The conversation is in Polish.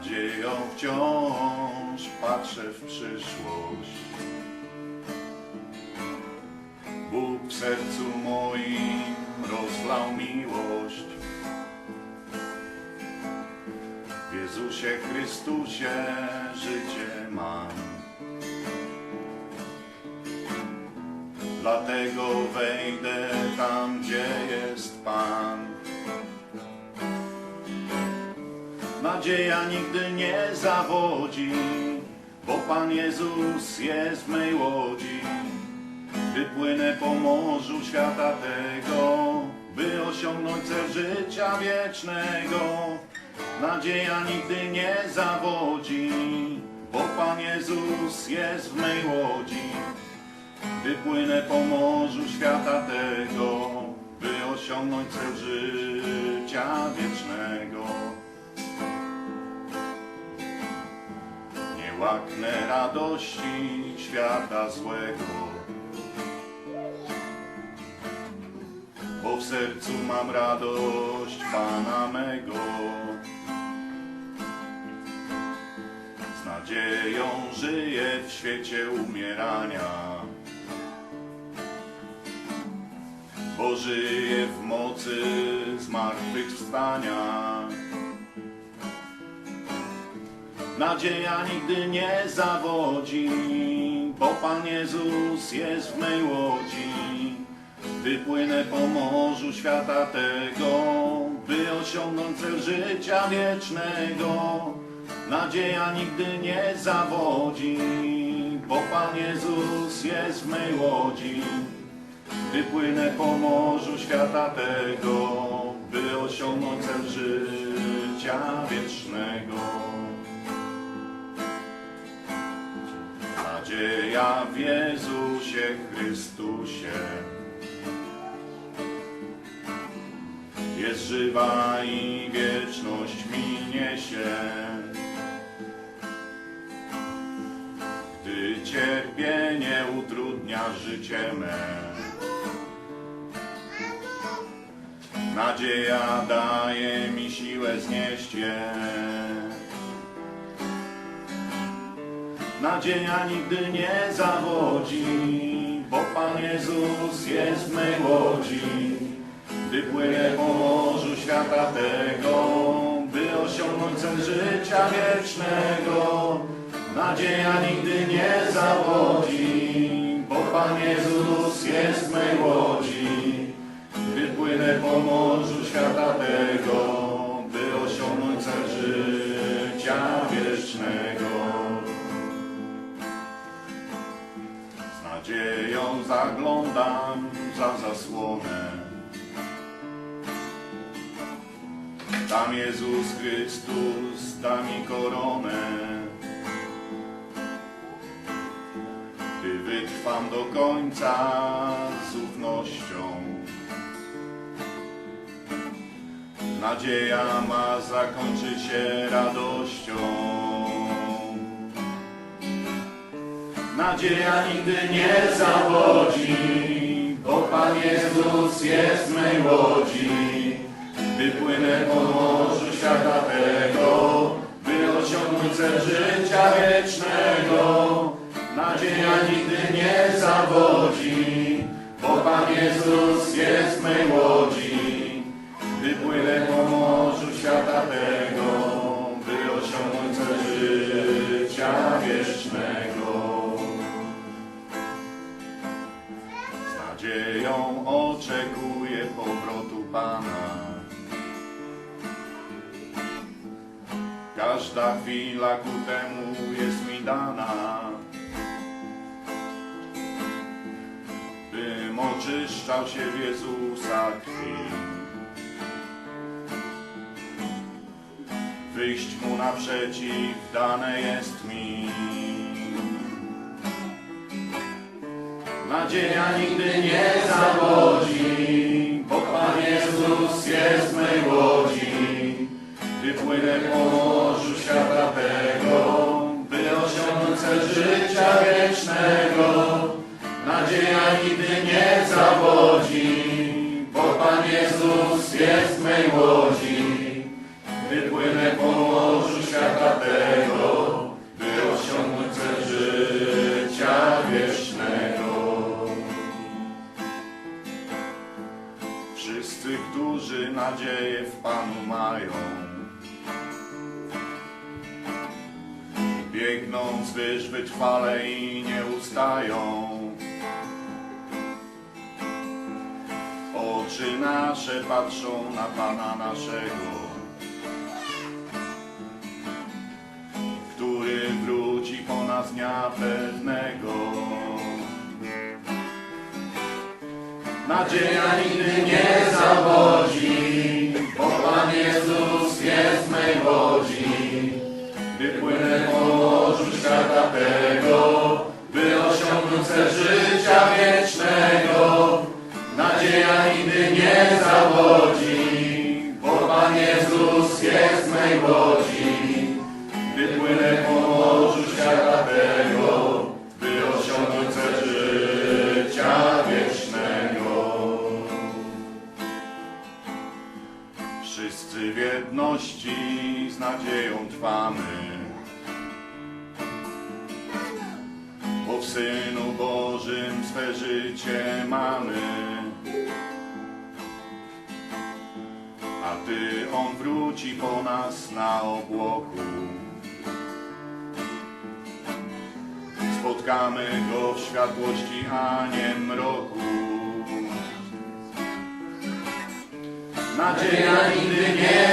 nadzieją wciąż patrzę w przyszłość. Bóg w sercu moim rozlał miłość. W Jezusie Chrystusie życie mam. Dlatego wejdę tam, gdzie jest Pan. Nadzieja nigdy nie zawodzi, bo Pan Jezus jest w mej łodzi. Wypłynę po morzu świata tego, by osiągnąć cel życia wiecznego. Nadzieja nigdy nie zawodzi, bo Pan Jezus jest w mej łodzi. Wypłynę po morzu świata tego, by osiągnąć cel życia wiecznego. Łaknę radości świata złego, bo w sercu mam radość Pana mego. Z nadzieją żyję w świecie umierania, bo żyję w mocy zmartwychwstania. Nadzieja nigdy nie zawodzi, bo Pan Jezus jest w mej łodzi. Wypłynę po morzu świata tego, by osiągnąć cel życia wiecznego. Nadzieja nigdy nie zawodzi, bo Pan Jezus jest w mej łodzi. Wypłynę po morzu świata tego, by osiągnąć cel życia wiecznego. Nadzieja w Jezusie Chrystusie jest żywa i wieczność mi niesie. Gdy cierpienie utrudnia życie me, nadzieja daje mi siłę znieść je. Nadzieja nigdy nie zawodzi, bo Pan Jezus jest w mej łodzi. Wypłynę po morzu świata tego, by osiągnąć cel życia wiecznego. Nadzieja nigdy nie zawodzi, bo Pan Jezus jest w mej łodzi. Wypłynę po morzu świata tego, nadzieją zaglądam za zasłonę. Tam Jezus Chrystus da mi koronę. Gdy wytrwam do końca z ufnością. Nadzieja ma zakończyć się radością. Nadzieja nigdy nie zawodzi, bo Pan Jezus jest mej łodzi. Wypłynę po morzu świata tego, by osiągnąć cel życia wiecznego. Nadzieja nigdy nie zawodzi, bo Pan Jezus jest mej łodzi. Wypłynę po morzu świata tego, by osiągnąć cel życia wiecznego. Każda chwila ku temu jest mi dana. Bym oczyszczał się w Jezusa krwi. Wyjść Mu naprzeciw dane jest mi. Nadzieja nigdy nie zawodzi, bo Pan Jezus jest mej łodzi. Wypłynę po szczęścia prawego, by osiągnąć cel życia wiecznego. Nadzieja nigdy nie zawodzi, bo Pan Jezus jest mej łodzi. Wypłynę po morzu świata tego, by osiągnąć cel życia wiecznego. Wszyscy, którzy nadzieję w Panu mają, Biegną zwyż wytrwale i nie ustają. Oczy nasze patrzą na Pana naszego, który wróci po nas dnia pewnego. Nadzieja nigdy nie zawodzi, nie zawodzi, bo Pan Jezus jest mej łodzi. Wypłynę po morzu świata tego, by osiągnąć życia wiecznego. Wszyscy w jedności z nadzieją trwamy, bo w Synu Bożym swe życie mamy. Ty On wróci po nas na obłoku. Spotkamy Go w światłości, a nie mroku. Nadzieja nigdy nie